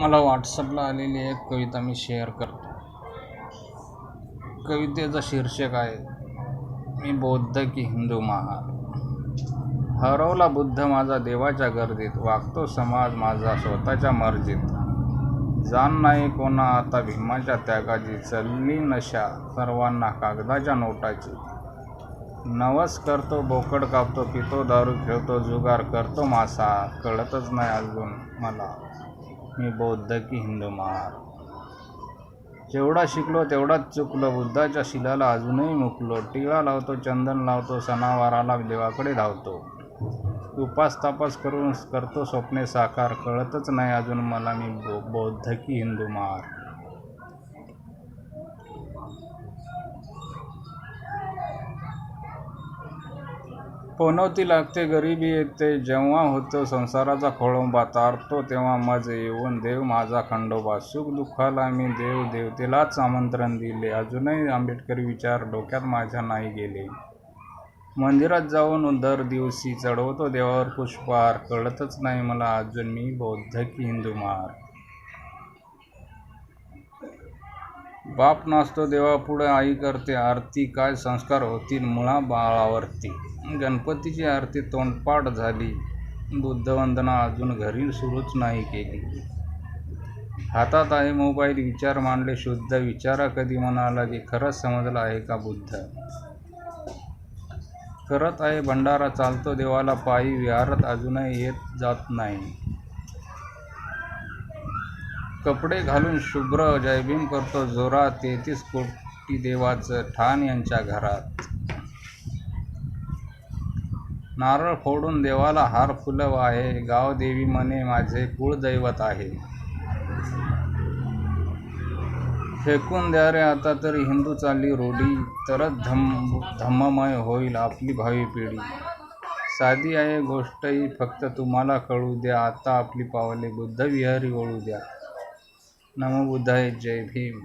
मला व्हॉट्सअपला आलेली एक कविता मी शेअर करतो. कवितेचं शीर्षक आहे मी बौद्ध की हिंदू महार हरवला बुद्ध माझा देवाच्या गर्दीत वागतो समाज माझा स्वतःच्या मर्जीत. जाण नाही कोणा आता भीमाच्या त्यागाची चलली नशा सर्वांना कागदाच्या नोटाची. नवस करतो बोकड कापतो पितो दारू खेळतो जुगार करतो मासा. कळतच नाही अजून मला. मी बौद्ध की हिंदू महार जेवढा शिकलो तेवढाच चुकलो. बुद्धाच्या शिलाला अजूनही मुकलो. टिळा लावतो चंदन लावतो सणावाराला देवाकडे धावतो. उपास तापास करून करतो स्वप्ने साकार. कळतच नाही अजून मला मी बो बौद्ध की हिंदू महार पनवती लागते गरिबी येते जेव्हा होतो संसाराचा खोळंबा तारतो तेव्हा मज येऊन देव माझा खंडोबा सुख दुःखाला मी देव देवतेलाच आमंत्रण दिले. अजूनही आंबेडकरी विचार डोक्यात माझ्या नाही गेले. मंदिरात जाऊन दर दिवशी चढवतो देवावर पुष्पहार कळतच नाही मला अजून मी बौद्ध की हिंदू महार बाप नाचतो देवापुढे आई करते आरती. काय संस्कार होतील मुळा बाळावरती. गणपतीची आरती तोंडपाठ झाली. बुद्धवंदना अजून घरी सुरूच नाही केली. हातात आहे मोबाईल विचार मांडले शुद्ध. विचारा कधी म्हणाला की खरंच समजला आहे का बुद्ध? करत आहे भंडारा चालतो देवाला पायी. विहारत अजूनही येत जात नाही. कपडे घालून शुभ्र जयभीम करतो जोरात तेहतीस कोटी देवाचं ठाण यांच्या घरात. नारळ फोडून देवाला हार फुलव आहे गाव देवी म्हणे माझे कुळदैवत आहे. फेकून द्या रे आता तरी हिंदू चालली रोडी तरच धम धम्ममय होईल आपली भावी पिढी. साधी आहे गोष्टही फक्त तुम्हाला कळू द्या आता आपली पावले बुद्धविहारी वळू द्या. नमो बुद्धाय जय भीम.